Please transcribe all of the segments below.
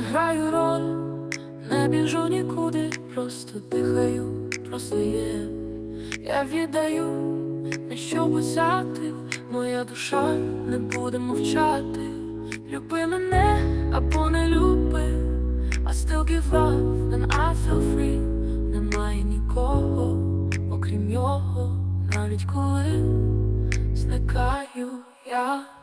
граю роль, не біжу нікуди, просто дихаю, просто є, я віддаю, не що взяти, моя душа не буде мовчати. Люби мене або не люби, I still give love and I feel free. Немає нікого, окрім його, навіть коли зникаю я.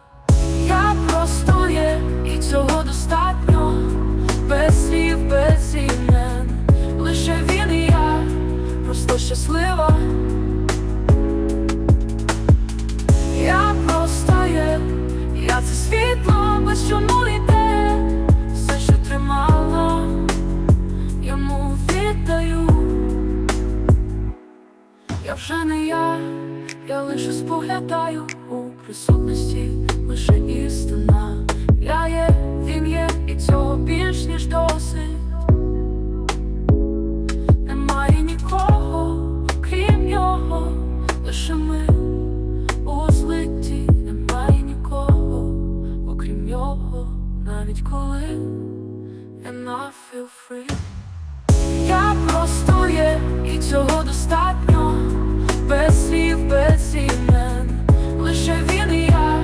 Чому йде, все, що тримала, йому віддаю. Я вже не я, я лише споглядаю у присутності, лише навіть коли I feel free. Я просто є, і цього достатньо, без слів, без імен, лише він і я,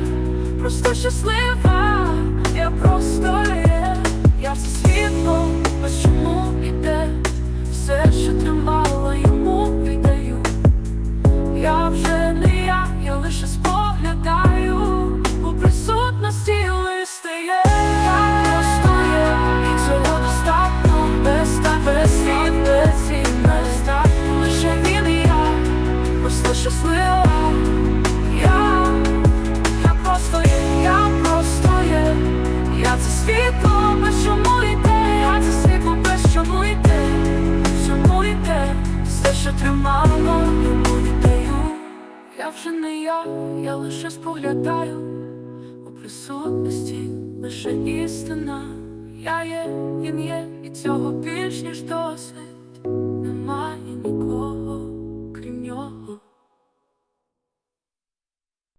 просто щаслива, я просто є, я все світло, без чому щаслива. Я, я просто є, я просто є, я це світло, без чому йде, я це світло, без чому йде, чому йде, все, що тримало, йому віддаю. Я вже не я, я лише споглядаю у присутності, лише істина. Я є, він є, і цього більш ніж досить.